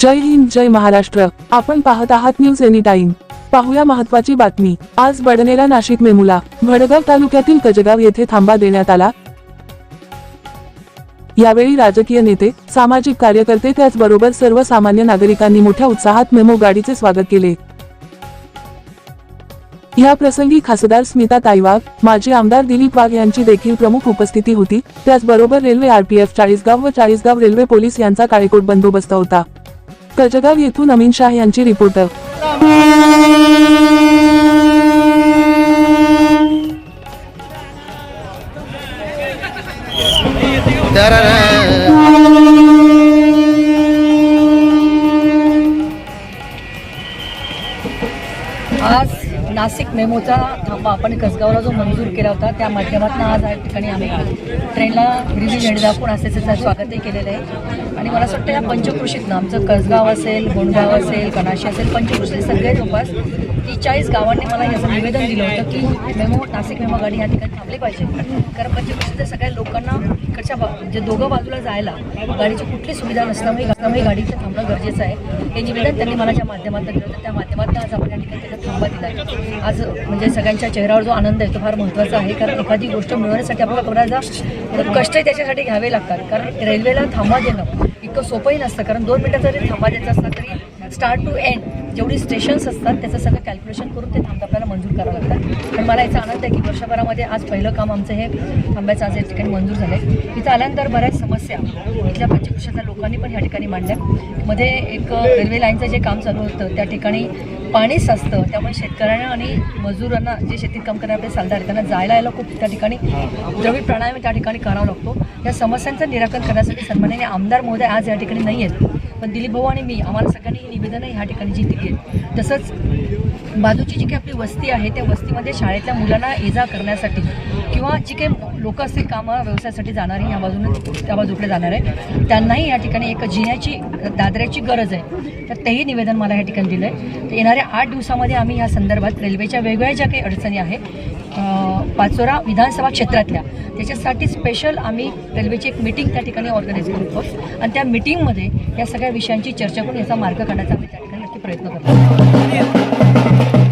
जय हिंद जय महाराष्ट्र. आपण पाहत आहात न्यूज एनी टाइम पाहूया महत्वाची बातमी. आज बडनेरा नाशिक मेमुला भडगाव तालुक्यातील कजगाव येथे थांबा देण्यात आला. यावेळी राजकीय नेते सामाजिक कार्यकर्ते त्याचबरोबर सर्वसामान्य नागरिकांनी मोठ्या उत्साहात मेमो गाडीचे स्वागत केले. या प्रसंगी खासदार स्मिता ताईवाग माजी आमदार दिलीप वाघ यांची देखील प्रमुख उपस्थिती होती. त्याचबरोबर रेल्वे आरपीएफ चाळीसगाव व चाळीसगाव रेल्वे पोलीस यांचा काळेकोट बंदोबस्त होता. कजगाव येथून अमीन शाह यांची रिपोर्टर. आज नाशिक मेमोचा थांबा आपण कसगावला जो मंजूर केला होता त्या माध्यमातून आज या ठिकाणी आम्ही ट्रेनला हिरवी झेंडी दाखवून असेच स्वागतही केलेलं आहे. आणि मला असं वाटतं या पंचकृषीतनं आमचं कसगाव असेल गोंडगाव असेल कणाशी असेल पंचकृषी सगळे जवळपास ती चाळीस गावांनी मला याचं निवेदन दिलं होतं की मेमो नाशिक मेमो गाडी या ठिकाणी थांबली पाहिजे. कारण पंचकृषीतल्या सगळ्या लोकांना इकडच्या बा जे दोघं बाजूला जायला गाडीची कुठली सुविधा नसल्यामुळे नसल्यामुळे गाडीचं थांबणं गरजेचं आहे. हे निवेदन त्यांनी मला ज्या माध्यमातून दिलं होतं त्या माध्यमातून आज आपण त्याला थांबा दिला. आज म्हणजे सगळ्यांच्या चेहऱ्यावर जो आनंद आहे तो फार महत्त्वाचा आहे. कारण एखादी गोष्ट मिळवण्यासाठी आपल्याला कोणाचा खूप कष्टही त्याच्यासाठी घ्यावे लागतात. कारण रेल्वेला थांबा देणं इतकं सोपंही नसतं. कारण दोन मिनटं जरी थांबा द्यायचा असला तरी स्टार्ट टू एंड जेवढी स्टेशन्स असतात त्याचं सगळं कॅल्क्युलेशन करून ते थांबा आपल्याला मंजूर करावं लागतात पण मला याचा आनंद आहे की वर्षभरामध्ये आज पहिलं काम आमचं हे थांब्याचं आज या ठिकाणी मंजूर झालं आहे इथं आल्यानंतर बऱ्याच समस्या इथल्या पंचकृषातल्या लोकांनी पण ह्या ठिकाणी मांडल्या. मध्ये एक रेल्वे लाईनचं जे काम चालू होतं त्या ठिकाणी पाणी साचतं. त्यामुळे शेतकऱ्यांना आणि मजुरांना जे शेतीत काम करणारे आपले सालदार त्यांना जायला यायला खूप त्या ठिकाणी द्रवी प्राणायाम त्या ठिकाणी करावा लागतो. या समस्यांचं निराकरण करण्यासाठी सन्मानाने आमदार महोदय आज या ठिकाणी नाही आहेत पण दिलीप भाऊ आणि मी आम्हाला सगळ्यांनी ही निवेदनं ह्या ठिकाणी जी दिली. आहेत तसंच बाजूची जी काही आपली वस्ती आहे त्या वस्तीमध्ये शाळेतल्या मुलांना ये जा करण्यासाठी किंवा जी काही लोक असतील कामं व्यवसायासाठी जाणारी ह्या बाजूने त्या बाजूकडे जाणार आहे. त्यांनाही या ठिकाणी एक जिन्याची दादऱ्याची गरज आहे. तर तेही निवेदन मला या ठिकाणी दिलं आहे तर येणाऱ्या आठ दिवसामध्ये आम्ही या संदर्भात रेल्वेच्या वेगवेगळ्या ज्या काही अडचणी आहे पाचोरा विधानसभा क्षेत्रातल्या. त्याच्यासाठी स्पेशल आम्ही रेल्वेची एक मिटिंग त्या ठिकाणी ऑर्गनाईज करतो आणि त्या मिटिंगमध्ये या सगळ्या विषयांची चर्चा करून याचा मार्ग काढण्याचा आम्ही त्या ठिकाणी नक्की प्रयत्न करतो.